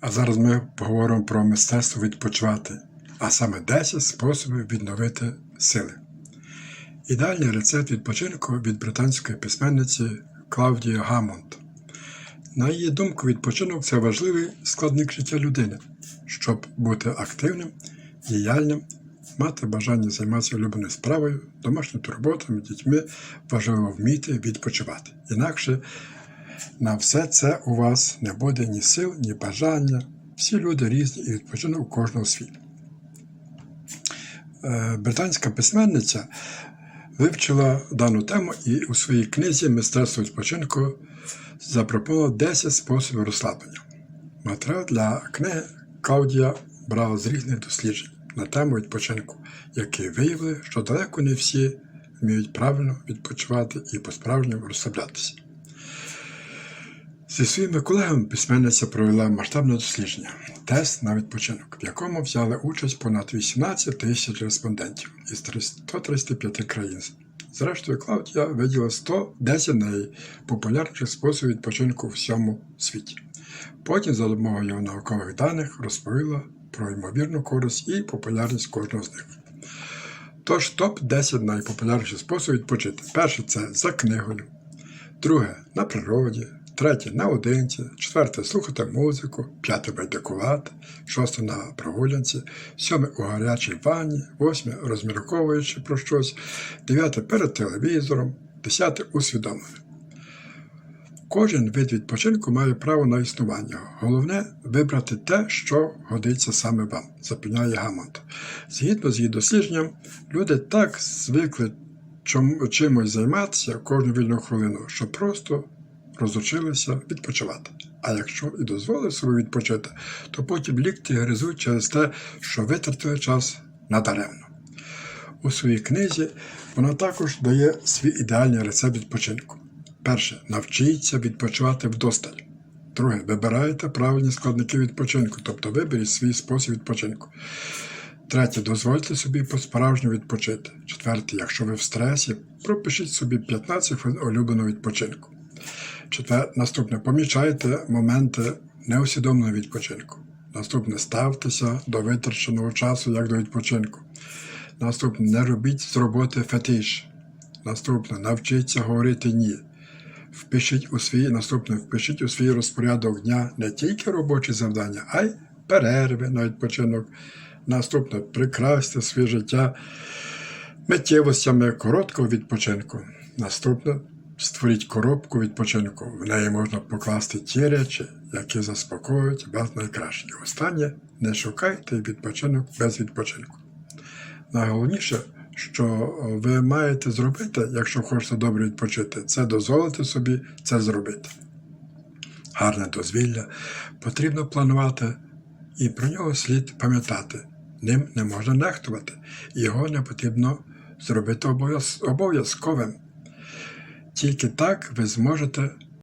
А зараз ми поговоримо про мистецтво відпочивати, а саме 10 способів відновити сили. Ідеальний рецепт відпочинку від британської письменниці Клаудії Гамонт. На її думку, відпочинок це важливий складник життя людини, щоб бути активним, діяльним, мати бажання займатися улюбленою справою, домашніми турботами, дітьми, важливо вміти відпочивати. Інакше на все це у вас не буде ні сил, ні бажання. Всі люди різні і відпочинок у кожного свій. Е, Британська письменниця вивчила дану тему і у своїй книзі Мистецтво відпочинку запропонувала 10 способів розслаблення. Матеріал для книги Каудія брала з різних досліджень на тему відпочинку, які виявили, що далеко не всі вміють правильно відпочивати і по-справжньому розслаблятися. Зі своїми колегами письменниця провела масштабне дослідження тест на відпочинок, в якому взяли участь понад 18 тисяч респондентів із 135 країн. Зрештою, Клаудія виділа 110 найпопулярніших способів відпочинку у всьому світі. Потім, за допомогою наукових даних, розповіла про ймовірну користь і популярність кожного з них. Тож топ-10 найпопулярніших способів відпочити. Перше це за книгою, друге на природі, третє наодинці, четверте слухати музику, п'яте байдикувати, шосте на прогулянці, сьоме у гарячій ванні, восьме розмірковуючи про щось, дев'яте перед телевізором, десяте усвідомлення. Кожен вид відпочинку має право на існування. Головне вибрати те, що годиться саме вам, запевняє Гамонт. Згідно з її дослідженням, люди так звикли чимось займатися кожну вільну хвилину, що просто розучилися відпочивати. А якщо і дозволив собі відпочити, то потім лікті гризуть через те, що витратили час надаремно. У своїй книзі вона також дає свій ідеальний рецепт відпочинку. Перше, навчіться відпочивати вдосталь. Друге, вибирайте правильні складники відпочинку, тобто виберіть свій спосіб відпочинку. Третє, дозвольте собі по-справжньому відпочити. Четверте, якщо ви в стресі, пропишіть собі 15 хвилин улюбленого відпочинку. Четвер... Наступне, помічайте моменти неусвідомленого відпочинку. Наступне, ставтеся до витраченого часу як до відпочинку. Наступне, не робіть з роботи фетиш. Наступне, навчіться говорити ні. Впишіть у свій наступне, впишіть у свій розпорядок дня не тільки робочі завдання, а й перерви на відпочинок. Наступне, прикрасьте своє життя миттєвостями короткого відпочинку. Наступне, створіть коробку відпочинку. В неї можна покласти ті речі, які заспокоюють вас найкраще. Останнє, не шукайте відпочинок без відпочинку. Найголовніше, що ви маєте зробити, якщо хочете добре відпочити, це дозволити собі це зробити. Гарне дозвілля потрібно планувати, і про нього слід пам'ятати. Ним не можна нехтувати, його не потрібно зробити обов'яз- обов'язковим. Тільки так ви зможете